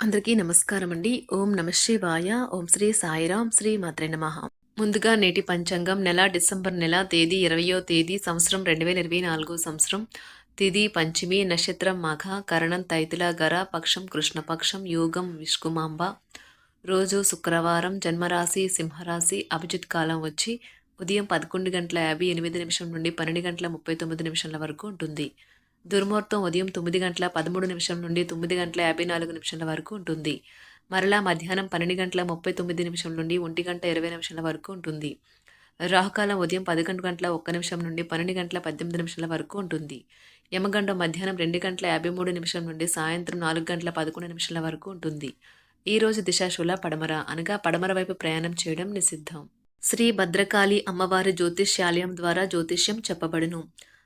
అందరికీ నమస్కారం అండి ఓం నమ శివాయ. ఓం శ్రీ సాయిరాం. శ్రీ మాత్రే నమ. ముందుగా నేటి పంచాంగం నెల డిసెంబర్ నెల తేదీ ఇరవయో తేదీ సంవత్సరం రెండు వేల ఇరవై నాలుగు సంవత్సరం. తిది పంచమి నక్షత్రం మఘ కరణం తైతుల గర పక్షం కృష్ణపక్షం యోగం విష్కుమాంబ రోజు శుక్రవారం జన్మరాశి సింహరాశి అభిజిత్ కాలం వచ్చి ఉదయం పదకొండు గంటల యాభై ఎనిమిది నిమిషం నుండి పన్నెండు గంటల ముప్పై తొమ్మిది నిమిషాల వరకు ఉంటుంది. దుర్ముహూర్తం ఉదయం తొమ్మిది గంటల పదమూడు నిమిషం నుండి తొమ్మిది గంటల యాభై నాలుగు నిమిషాల వరకు ఉంటుంది. మరలా మధ్యాహ్నం పన్నెండు గంటల ముప్పై తొమ్మిది నిమిషం నుండి ఒంటి గంట ఇరవై నిమిషాల వరకు ఉంటుంది. రాహుకాలం ఉదయం పదకొండు గంటల ఒక్క నిమిషం నుండి పన్నెండు గంటల పద్దెనిమిది నిమిషాల వరకు ఉంటుంది. యమగండం మధ్యాహ్నం రెండు గంటల యాభై మూడు నిమిషం నుండి సాయంత్రం నాలుగు గంటల పదకొండు నిమిషాల వరకు ఉంటుంది. ఈ రోజు దిశాశూల పడమర అనగా పడమర వైపు ప్రయాణం చేయడం నిషిద్ధం. శ్రీ భద్రకాళి అమ్మవారి జ్యోతిష్యాలయం ద్వారా జ్యోతిష్యం చెప్పబడును.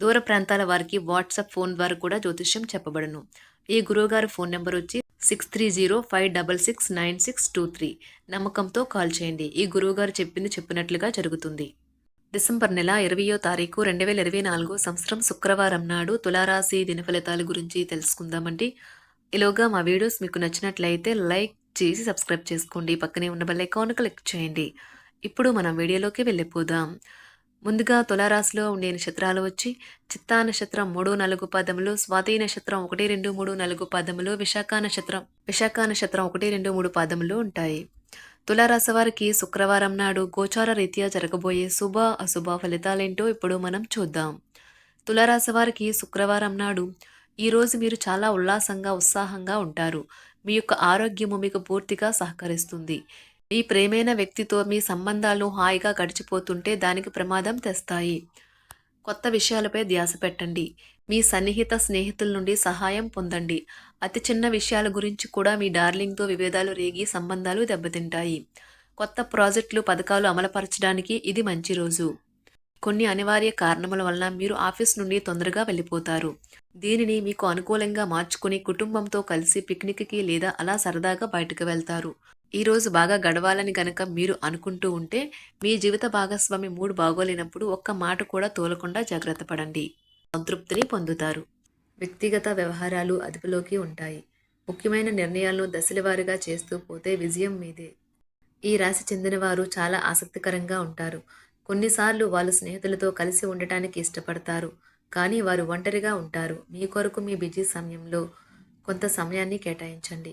దూర ప్రాంతాల వారికి వాట్సాప్ ఫోన్ ద్వారా కూడా జ్యోతిష్యం చెప్పబడును. ఈ గురువుగారి ఫోన్ నెంబర్ వచ్చి six three zero five double six nine six two three నమ్మకంతో కాల్ చేయండి. ఈ గురువుగారు చెప్పింది చెప్పినట్లుగా జరుగుతుంది. డిసెంబర్ నెల ఇరవయో తారీఖు రెండు వేల ఇరవై నాలుగు సంవత్సరం శుక్రవారం నాడు తులారాశి దిన ఫలితాల గురించి తెలుసుకుందామండి. ఇలాగా మా వీడియోస్ మీకు నచ్చినట్లయితే లైక్ చేసి సబ్స్క్రైబ్ చేసుకోండి. పక్కనే ఉన్న బెల్ ఐకాన్ క్లిక్ చేయండి. ఇప్పుడు మనం వీడియోలోకి వెళ్ళిపోదాం. ముందుగా తులారాశిలో ఉండే నక్షత్రాలు వచ్చి చిత్తా నక్షత్రం మూడు నాలుగు పదములు స్వాతి నక్షత్రం ఒకటి రెండు మూడు నాలుగు పదములు విశాఖ నక్షత్రం విశాఖ నక్షత్రం ఒకటి రెండు మూడు పదములు ఉంటాయి. తులారాశి వారికి శుక్రవారం నాడు గోచార రీత్యా జరగబోయే శుభ అశుభ ఫలితాలేంటో ఇప్పుడు మనం చూద్దాం. తులారాశి వారికి శుక్రవారం నాడు ఈరోజు మీరు చాలా ఉల్లాసంగా ఉత్సాహంగా ఉంటారు. మీ యొక్క ఆరోగ్యము మీకు పూర్తిగా సహకరిస్తుంది. మీ ప్రేమైన వ్యక్తితో మీ సంబంధాలు హాయిగా గడిచిపోతుంటే దానికి ప్రమాదం తెస్తాయి. కొత్త విషయాలపై ధ్యాస పెట్టండి. మీ సన్నిహిత స్నేహితుల నుండి సహాయం పొందండి. అతి చిన్న విషయాల గురించి కూడా మీ డార్లింగ్తో విభేదాలు రేగి సంబంధాలు దెబ్బతింటాయి. కొత్త ప్రాజెక్టులు పథకాలు అమలుపరచడానికి ఇది మంచి రోజు. కొన్ని అనివార్య కారణముల వలన మీరు ఆఫీస్ నుండి తొందరగా వెళ్ళిపోతారు. దీనిని మీకు అనుకూలంగా మార్చుకుని కుటుంబంతో కలిసి పిక్నిక్కి లేదా అలా సరదాగా బయటకు వెళ్తారు. ఈరోజు బాగా గడవాలని గనక మీరు అనుకుంటూ ఉంటే మీ జీవిత భాగస్వామి మూడు బాగోలేనప్పుడు ఒక్క మాట కూడా తోలకుండా జాగ్రత్త పడండి. సంతృప్తిని పొందుతారు. వ్యక్తిగత వ్యవహారాలు అదుపులోకి ఉంటాయి. ముఖ్యమైన నిర్ణయాలను దశలవారీగా చేస్తూ పోతే విజయం మీదే. ఈ రాశి చెందినవారు చాలా ఆసక్తికరంగా ఉంటారు. కొన్నిసార్లు వాళ్ళు స్నేహితులతో కలిసి ఉండటానికి ఇష్టపడతారు. కానీ వారు ఒంటరిగా ఉంటారు. మీ కొరకు మీ బిజీ సమయంలో కొంత సమయాన్ని కేటాయించండి.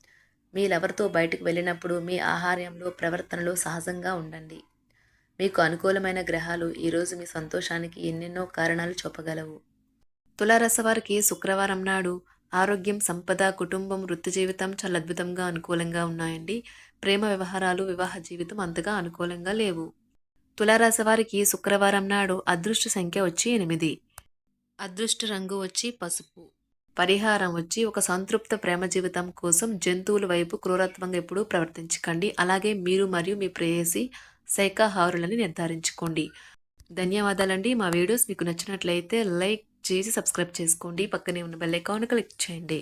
మీ లవర్తో బయటకు వెళ్ళినప్పుడు మీ ఆహార్యంలో ప్రవర్తనలో సహజంగా ఉండండి. మీకు అనుకూలమైన గ్రహాలు ఈరోజు మీ సంతోషానికి ఎన్నెన్నో కారణాలు చూపగలవు. తులారసవారికి శుక్రవారం నాడు ఆరోగ్యం సంపద కుటుంబం వృత్తి జీవితం చాలా అద్భుతంగా అనుకూలంగా ఉన్నాయండి. ప్రేమ వ్యవహారాలు వివాహ జీవితం అంతగా అనుకూలంగా లేవు. తులారాశివారికి శుక్రవారం నాడు అదృష్ట సంఖ్య వచ్చి ఎనిమిది. అదృష్ట రంగు వచ్చి పసుపు. పరిహారం వచ్చి ఒక సంతృప్త ప్రేమ జీవితం కోసం జంతువుల వైపు క్రూరత్వంగా ఎప్పుడూ ప్రవర్తించకండి. అలాగే మీరు మరియు మీ ప్రేయసి శాఖాహారులని నిర్ధారించుకోండి. ధన్యవాదాలండి. మా వీడియోస్ మీకు నచ్చినట్లయితే లైక్ చేసి సబ్స్క్రైబ్ చేసుకోండి. పక్కనే ఉన్న బెల్ ఐకాన్ క్లిక్ చేయండి.